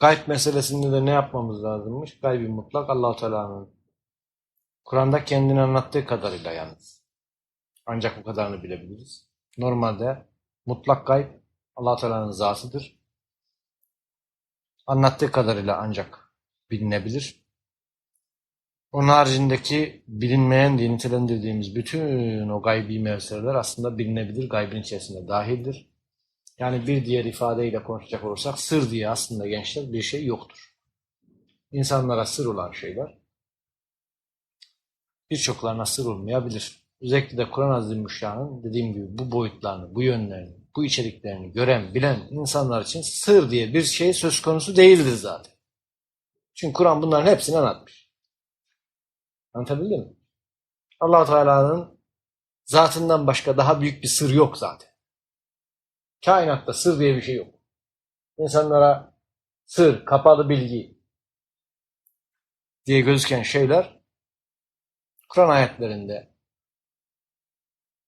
Gayb meselesinde de ne yapmamız lazımmış? Gaybi mutlak allah Teala'nın Kur'an'da kendini anlattığı kadarıyla yalnız. Ancak bu kadarını bilebiliriz. Normalde mutlak gayb allah Teala'nın zatıdır. Anlattığı kadarıyla ancak bilinebilir. Onun haricindeki bilinmeyen diye nitelendirdiğimiz bütün o gaybi meseleler aslında bilinebilir, gaybin içerisinde dahildir. Yani bir diğer ifadeyle konuşacak olursak sır diye aslında gençler bir şey yoktur. İnsanlara sır olan şeyler birçoklarına sır olmayabilir. Özellikle de Kur'an Azimüşşan'ın dediğim gibi bu boyutlarını, bu yönlerini, bu içeriklerini gören, bilen insanlar için sır diye bir şey söz konusu değildir zaten. Çünkü Kur'an bunların hepsini anlatmış. Anlatabildim mi? allah Teala'nın zatından başka daha büyük bir sır yok zaten. Kainatta sır diye bir şey yok. İnsanlara sır, kapalı bilgi diye gözüken şeyler Kur'an ayetlerinde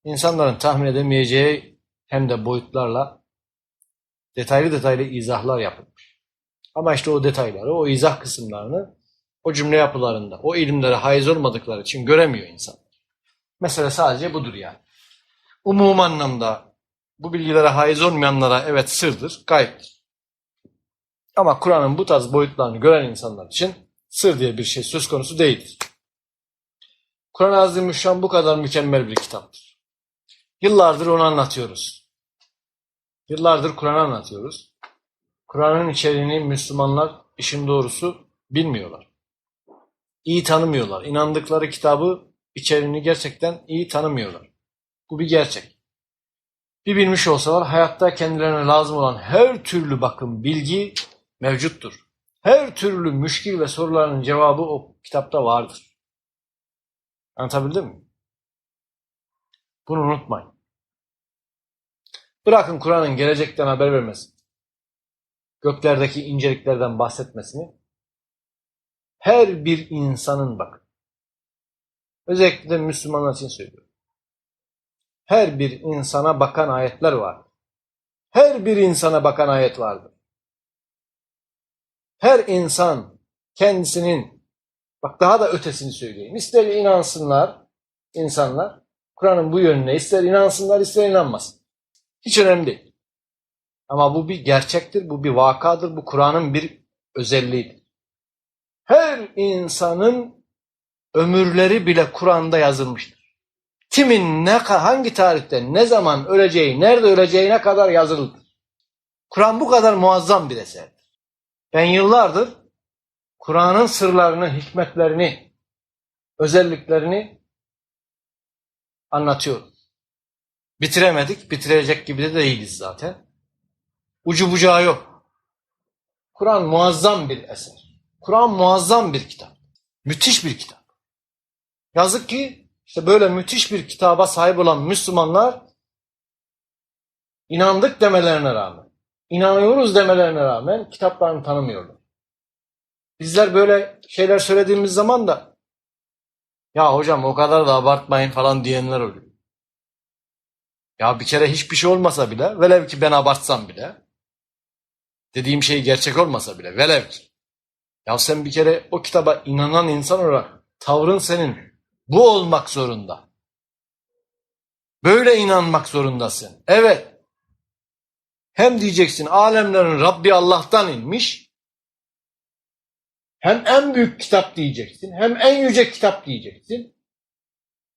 insanların tahmin edemeyeceği hem de boyutlarla detaylı detaylı izahlar yapılmış. Ama işte o detayları, o izah kısımlarını o cümle yapılarında, o ilimlere haiz olmadıkları için göremiyor insan. Mesele sadece budur yani. Umum anlamda bu bilgilere haiz olmayanlara evet sırdır, gayiptir. Ama Kur'an'ın bu tarz boyutlarını gören insanlar için sır diye bir şey söz konusu değildir. Kur'an-ı Azimüşşan bu kadar mükemmel bir kitaptır. Yıllardır onu anlatıyoruz. Yıllardır Kur'an'ı anlatıyoruz. Kur'an'ın içeriğini Müslümanlar işin doğrusu bilmiyorlar. İyi tanımıyorlar. İnandıkları kitabı içeriğini gerçekten iyi tanımıyorlar. Bu bir gerçek. Bir bilmiş olsalar hayatta kendilerine lazım olan her türlü bakım bilgi mevcuttur. Her türlü müşkil ve soruların cevabı o kitapta vardır. Anlatabildim mi? Bunu unutmayın. Bırakın Kur'an'ın gelecekten haber vermesi. Göklerdeki inceliklerden bahsetmesini. Her bir insanın bakın. Özellikle Müslümanlar için söylüyorum. Her bir insana bakan ayetler var. Her bir insana bakan ayet vardır. Her insan kendisinin Bak daha da ötesini söyleyeyim. İster inansınlar insanlar Kur'an'ın bu yönüne ister inansınlar ister inanmasın. Hiç önemli değil. Ama bu bir gerçektir, bu bir vakadır, bu Kur'an'ın bir özelliğidir. Her insanın ömürleri bile Kur'an'da yazılmıştır. Kimin ne hangi tarihte ne zaman öleceği, nerede öleceğine kadar yazılıdır. Kur'an bu kadar muazzam bir eserdir. Ben yıllardır Kur'an'ın sırlarını, hikmetlerini, özelliklerini anlatıyor. Bitiremedik, bitirecek gibi de değiliz zaten. Ucu bucağı yok. Kur'an muazzam bir eser. Kur'an muazzam bir kitap. Müthiş bir kitap. Yazık ki işte böyle müthiş bir kitaba sahip olan Müslümanlar inandık demelerine rağmen, inanıyoruz demelerine rağmen kitaplarını tanımıyorlar. Bizler böyle şeyler söylediğimiz zaman da ya hocam o kadar da abartmayın falan diyenler oluyor. Ya bir kere hiçbir şey olmasa bile velev ki ben abartsam bile dediğim şey gerçek olmasa bile velev ki ya sen bir kere o kitaba inanan insan olarak tavrın senin bu olmak zorunda. Böyle inanmak zorundasın. Evet. Hem diyeceksin alemlerin Rabbi Allah'tan inmiş hem en büyük kitap diyeceksin, hem en yüce kitap diyeceksin.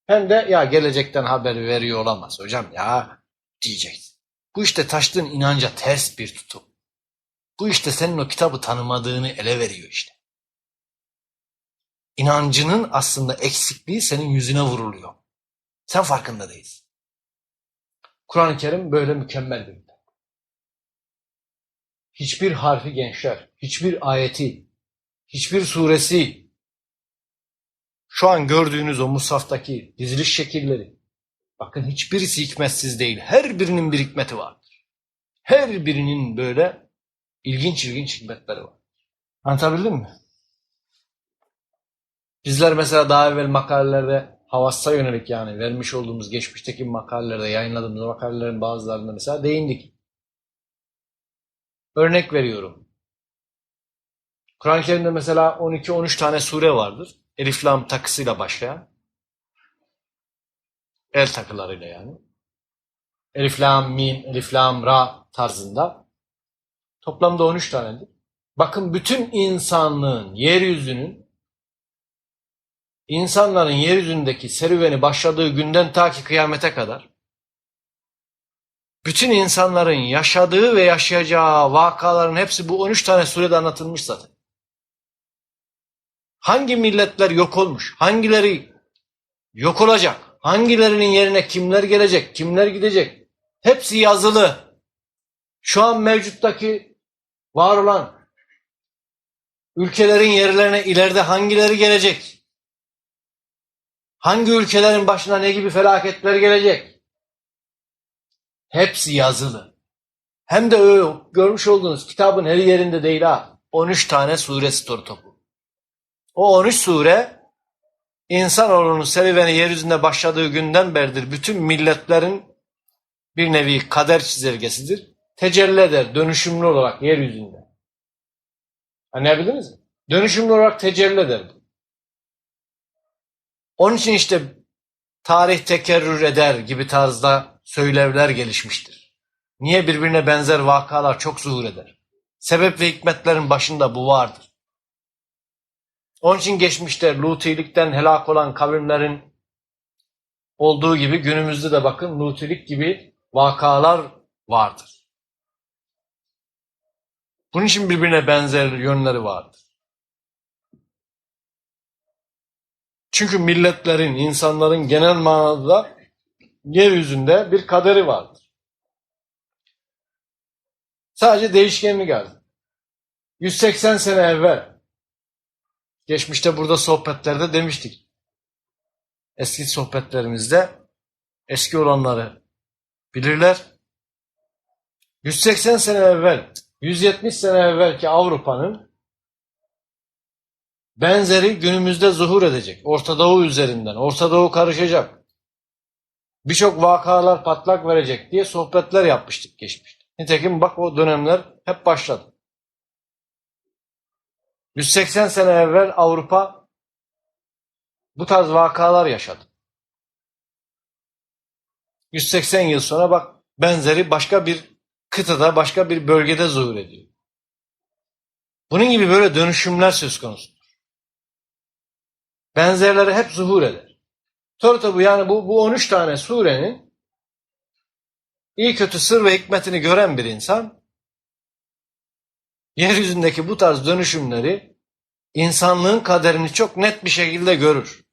Hem de ya gelecekten haber veriyor olamaz hocam ya diyeceksin. Bu işte taştığın inanca ters bir tutum. Bu işte senin o kitabı tanımadığını ele veriyor işte. İnancının aslında eksikliği senin yüzüne vuruluyor. Sen farkında değilsin. Kur'an-ı Kerim böyle mükemmel bir kitap. Hiçbir harfi gençler, hiçbir ayeti, hiçbir suresi şu an gördüğünüz o musaftaki diziliş şekilleri bakın hiçbirisi hikmetsiz değil. Her birinin bir hikmeti vardır. Her birinin böyle ilginç ilginç hikmetleri var. Anlatabildim mi? Bizler mesela daha evvel makalelerde havassa yönelik yani vermiş olduğumuz geçmişteki makalelerde yayınladığımız makalelerin bazılarında mesela değindik. Örnek veriyorum. Kur'an-ı Kerim'de mesela 12-13 tane sure vardır. Elif lam takısıyla başlayan. El takılarıyla yani. Elif lam mim, elif lam ra tarzında. Toplamda 13 tanedir. Bakın bütün insanlığın, yeryüzünün insanların yeryüzündeki serüveni başladığı günden ta ki kıyamete kadar bütün insanların yaşadığı ve yaşayacağı vakaların hepsi bu 13 tane surede anlatılmış zaten. Hangi milletler yok olmuş? Hangileri yok olacak? Hangilerinin yerine kimler gelecek? Kimler gidecek? Hepsi yazılı. Şu an mevcuttaki var olan ülkelerin yerlerine ileride hangileri gelecek? Hangi ülkelerin başına ne gibi felaketler gelecek? Hepsi yazılı. Hem de öyle görmüş olduğunuz kitabın her yerinde değil ha. 13 tane sure story topu. O 13 sure insanoğlunun serüveni yeryüzünde başladığı günden beridir bütün milletlerin bir nevi kader çizelgesidir. Tecelli eder dönüşümlü olarak yeryüzünde. Anlayabildiniz mi? Dönüşümlü olarak tecelli eder. Onun için işte tarih tekerrür eder gibi tarzda söylevler gelişmiştir. Niye birbirine benzer vakalar çok zuhur eder? Sebep ve hikmetlerin başında bu vardır. Onun için geçmişte Lutilikten helak olan kavimlerin olduğu gibi günümüzde de bakın Lutilik gibi vakalar vardır. Bunun için birbirine benzer yönleri vardır. Çünkü milletlerin, insanların genel manada yeryüzünde bir kaderi vardır. Sadece değişkenli geldi. 180 sene evvel geçmişte burada sohbetlerde demiştik. Eski sohbetlerimizde eski olanları bilirler. 180 sene evvel, 170 sene evvelki Avrupa'nın benzeri günümüzde zuhur edecek. Orta Doğu üzerinden. Orta Doğu karışacak. Birçok vakalar patlak verecek diye sohbetler yapmıştık geçmişte. Nitekim bak o dönemler hep başladı. 180 sene evvel Avrupa bu tarz vakalar yaşadı. 180 yıl sonra bak benzeri başka bir kıtada, başka bir bölgede zuhur ediyor. Bunun gibi böyle dönüşümler söz konusu. Benzerleri hep zuhur eder. Tabi bu yani bu, bu 13 tane surenin iyi kötü sır ve hikmetini gören bir insan yeryüzündeki bu tarz dönüşümleri insanlığın kaderini çok net bir şekilde görür.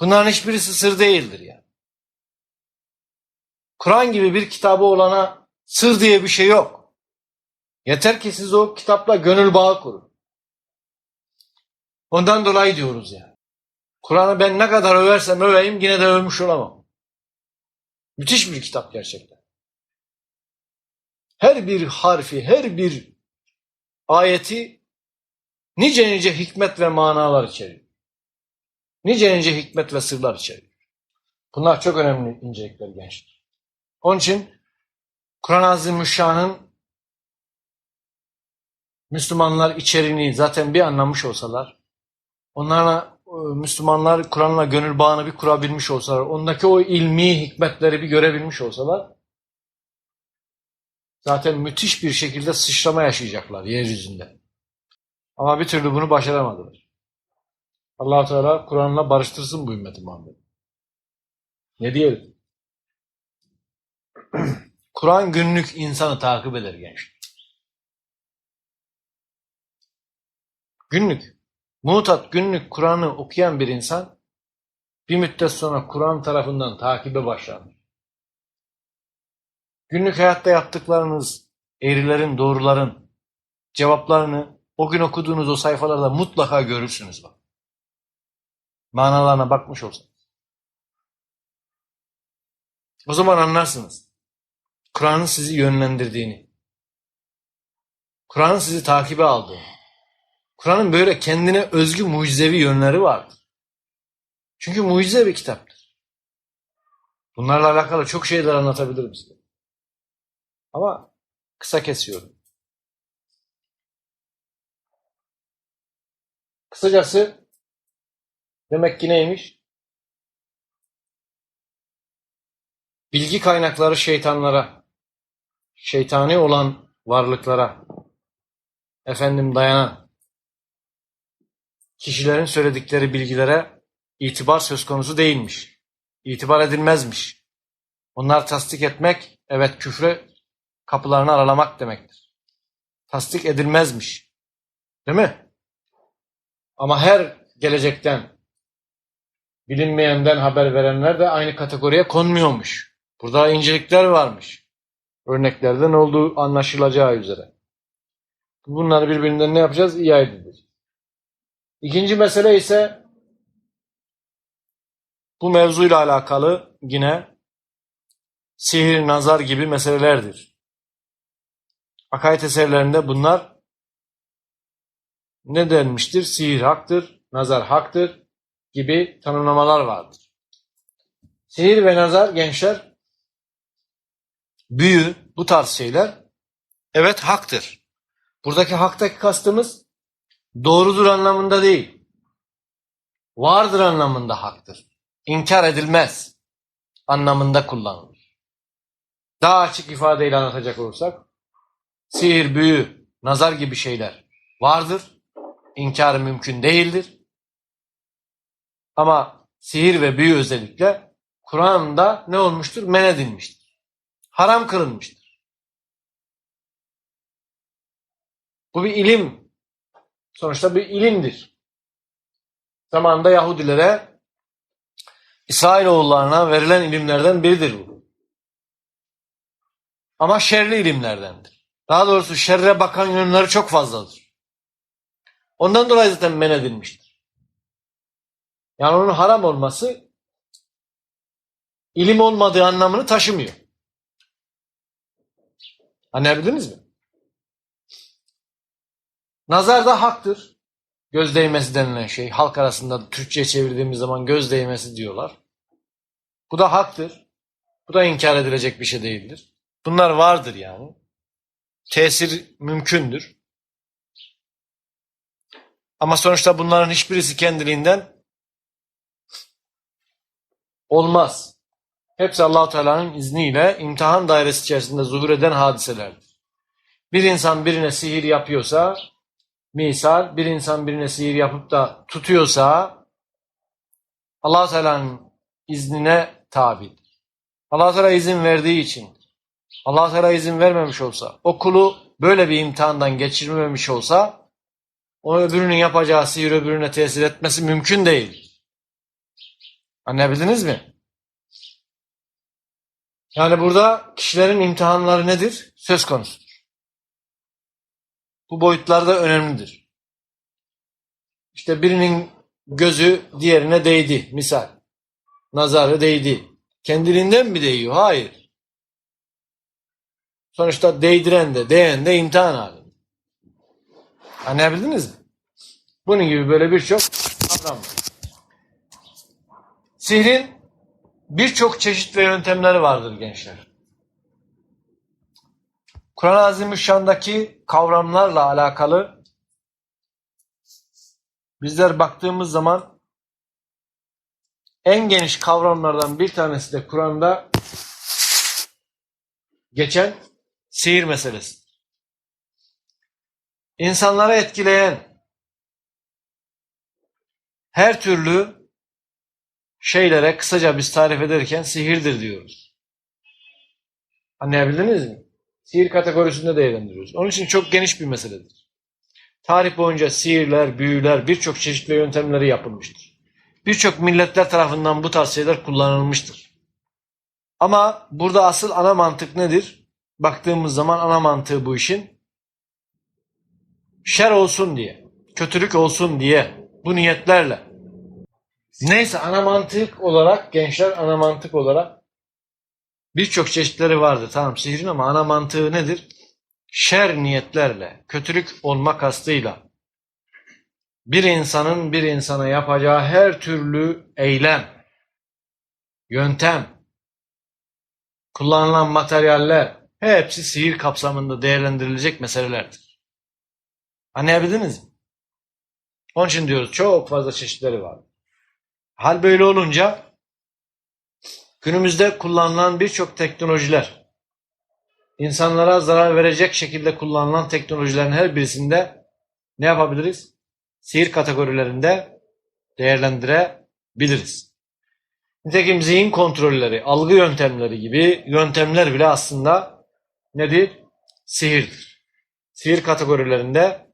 Bunların hiçbirisi sır değildir yani. Kur'an gibi bir kitabı olana sır diye bir şey yok. Yeter ki siz o kitapla gönül bağı kurun. Ondan dolayı diyoruz yani. Kur'an'ı ben ne kadar översem öveyim yine de övmüş olamam. Müthiş bir kitap gerçekten. Her bir harfi, her bir ayeti nice nice hikmet ve manalar içeriyor. Nice nice hikmet ve sırlar içeriyor. Bunlar çok önemli incelikler gençler. Onun için Kur'an-ı Azimüşşan'ın Müslümanlar içeriğini zaten bir anlamış olsalar, onlarla Müslümanlar Kur'an'la gönül bağını bir kurabilmiş olsalar, ondaki o ilmi hikmetleri bir görebilmiş olsalar, zaten müthiş bir şekilde sıçrama yaşayacaklar yeryüzünde. Ama bir türlü bunu başaramadılar. allah Teala Kur'an'la barıştırsın bu ümmeti Muhammed. Ne diyelim? Kur'an günlük insanı takip eder gençler. Günlük. Mutat günlük Kur'an'ı okuyan bir insan bir müddet sonra Kur'an tarafından takibe başlar. Günlük hayatta yaptıklarınız, eğrilerin, doğruların cevaplarını o gün okuduğunuz o sayfalarda mutlaka görürsünüz bak. Manalarına bakmış olsanız. O zaman anlarsınız. Kur'an'ın sizi yönlendirdiğini. Kur'an'ın sizi takibe aldığını. Kur'an'ın böyle kendine özgü mucizevi yönleri vardır. Çünkü mucize bir kitaptır. Bunlarla alakalı çok şeyler anlatabilirim size. Ama kısa kesiyorum. Kısacası demek ki neymiş? Bilgi kaynakları şeytanlara, şeytani olan varlıklara, efendim dayanan kişilerin söyledikleri bilgilere itibar söz konusu değilmiş. İtibar edilmezmiş. Onlar tasdik etmek, evet küfre kapılarını aralamak demektir. Tasdik edilmezmiş. Değil mi? Ama her gelecekten bilinmeyenden haber verenler de aynı kategoriye konmuyormuş. Burada incelikler varmış. Örneklerden olduğu anlaşılacağı üzere. Bunları birbirinden ne yapacağız? İyi edeceğiz. İkinci mesele ise bu mevzuyla alakalı yine sihir, nazar gibi meselelerdir. Akaid eserlerinde bunlar ne denmiştir? Sihir haktır, nazar haktır gibi tanımlamalar vardır. Sihir ve nazar gençler büyü bu tarz şeyler evet haktır. Buradaki haktaki kastımız doğrudur anlamında değil. Vardır anlamında haktır. İnkar edilmez anlamında kullanılır. Daha açık ifadeyle anlatacak olursak sihir, büyü, nazar gibi şeyler vardır. İnkarı mümkün değildir. Ama sihir ve büyü özellikle Kur'an'da ne olmuştur? Men edilmiştir. Haram kılınmıştır. Bu bir ilim. Sonuçta bir ilimdir. Zamanında Yahudilere İsrailoğullarına verilen ilimlerden biridir bu. Ama şerli ilimlerdendir. Daha doğrusu şerre bakan yönleri çok fazladır. Ondan dolayı zaten men edilmiştir. Yani onun haram olması ilim olmadığı anlamını taşımıyor. Anlayabildiniz mi? Nazar da haktır. Göz değmesi denilen şey. Halk arasında Türkçe'ye çevirdiğimiz zaman göz değmesi diyorlar. Bu da haktır. Bu da inkar edilecek bir şey değildir. Bunlar vardır yani. Tesir mümkündür. Ama sonuçta bunların hiçbirisi kendiliğinden olmaz. Hepsi allah Teala'nın izniyle imtihan dairesi içerisinde zuhur eden hadiselerdir. Bir insan birine sihir yapıyorsa, misal bir insan birine sihir yapıp da tutuyorsa, allah Teala'nın iznine tabidir. allah Teala izin verdiği için, allah Teala izin vermemiş olsa, o kulu böyle bir imtihandan geçirmemiş olsa, o öbürünün yapacağı sihir öbürüne tesir etmesi mümkün değil. Anlayabildiniz mi? Yani burada kişilerin imtihanları nedir? Söz konusudur. Bu boyutlarda önemlidir. İşte birinin gözü diğerine değdi misal. Nazarı değdi. Kendiliğinden mi değiyor? Hayır. Sonuçta değdiren de değen de imtihan halinde. Anlayabildiniz mi? Bunun gibi böyle birçok kavram var. Sihrin birçok çeşit ve yöntemleri vardır gençler. Kur'an-ı Azimüşşan'daki kavramlarla alakalı bizler baktığımız zaman en geniş kavramlardan bir tanesi de Kur'an'da geçen sihir meselesi. İnsanları etkileyen her türlü şeylere kısaca biz tarif ederken sihirdir diyoruz. Anlayabildiniz mi? Sihir kategorisinde değerlendiriyoruz. Onun için çok geniş bir meseledir. Tarih boyunca sihirler, büyüler, birçok çeşitli yöntemleri yapılmıştır. Birçok milletler tarafından bu tarz şeyler kullanılmıştır. Ama burada asıl ana mantık nedir? Baktığımız zaman ana mantığı bu işin şer olsun diye, kötülük olsun diye bu niyetlerle Neyse ana mantık olarak gençler ana mantık olarak birçok çeşitleri vardır. Tamam sihrin ama ana mantığı nedir? Şer niyetlerle, kötülük olma kastıyla bir insanın bir insana yapacağı her türlü eylem, yöntem, kullanılan materyaller hepsi sihir kapsamında değerlendirilecek meselelerdir. Anlayabildiniz mi? Onun için diyoruz çok fazla çeşitleri var. Hal böyle olunca günümüzde kullanılan birçok teknolojiler insanlara zarar verecek şekilde kullanılan teknolojilerin her birisinde ne yapabiliriz? Sihir kategorilerinde değerlendirebiliriz. Nitekim zihin kontrolleri, algı yöntemleri gibi yöntemler bile aslında nedir? Sihirdir. Sihir kategorilerinde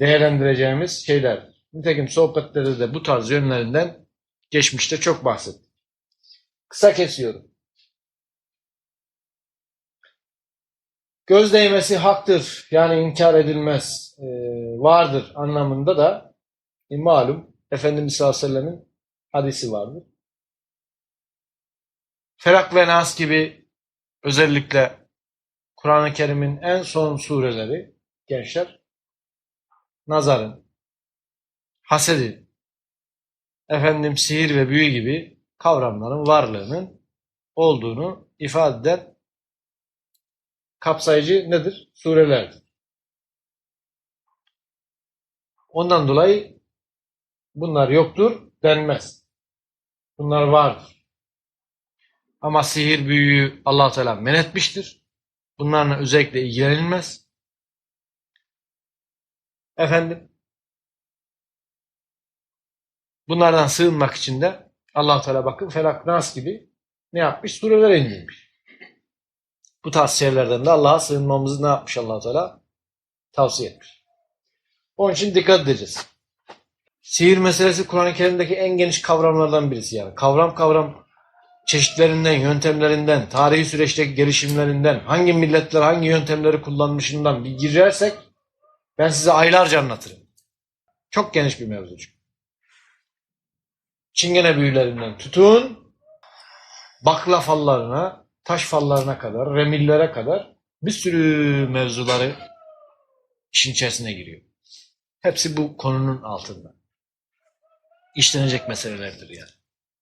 değerlendireceğimiz şeyler. Nitekim sohbetlerde de bu tarz yönlerinden geçmişte çok bahsettim. Kısa kesiyorum. Göz değmesi haktır. Yani inkar edilmez. e, vardır anlamında da e, malum Efendimiz sallallahu aleyhi ve sellemin hadisi vardır. Felak ve Nas gibi özellikle Kur'an-ı Kerim'in en son sureleri gençler nazarın, hasedin, efendim sihir ve büyü gibi kavramların varlığının olduğunu ifade eden kapsayıcı nedir? Surelerdir. Ondan dolayı bunlar yoktur denmez. Bunlar vardır. Ama sihir büyüyü allah Teala men etmiştir. Bunlarla özellikle ilgilenilmez. Efendim bunlardan sığınmak için de allah Teala bakın Felak Nas gibi ne yapmış? Sureler indirmiş. Bu tarz şeylerden de Allah'a sığınmamızı ne yapmış allah Teala? Tavsiye etmiş. Onun için dikkat edeceğiz. Sihir meselesi Kur'an-ı Kerim'deki en geniş kavramlardan birisi yani. Kavram kavram çeşitlerinden, yöntemlerinden, tarihi süreçteki gelişimlerinden, hangi milletler hangi yöntemleri kullanmışından bir girersek ben size aylarca anlatırım. Çok geniş bir mevzu çünkü. Çingene büyülerinden tutun, bakla fallarına, taş fallarına kadar, remillere kadar bir sürü mevzuları işin içerisine giriyor. Hepsi bu konunun altında. İşlenecek meselelerdir yani.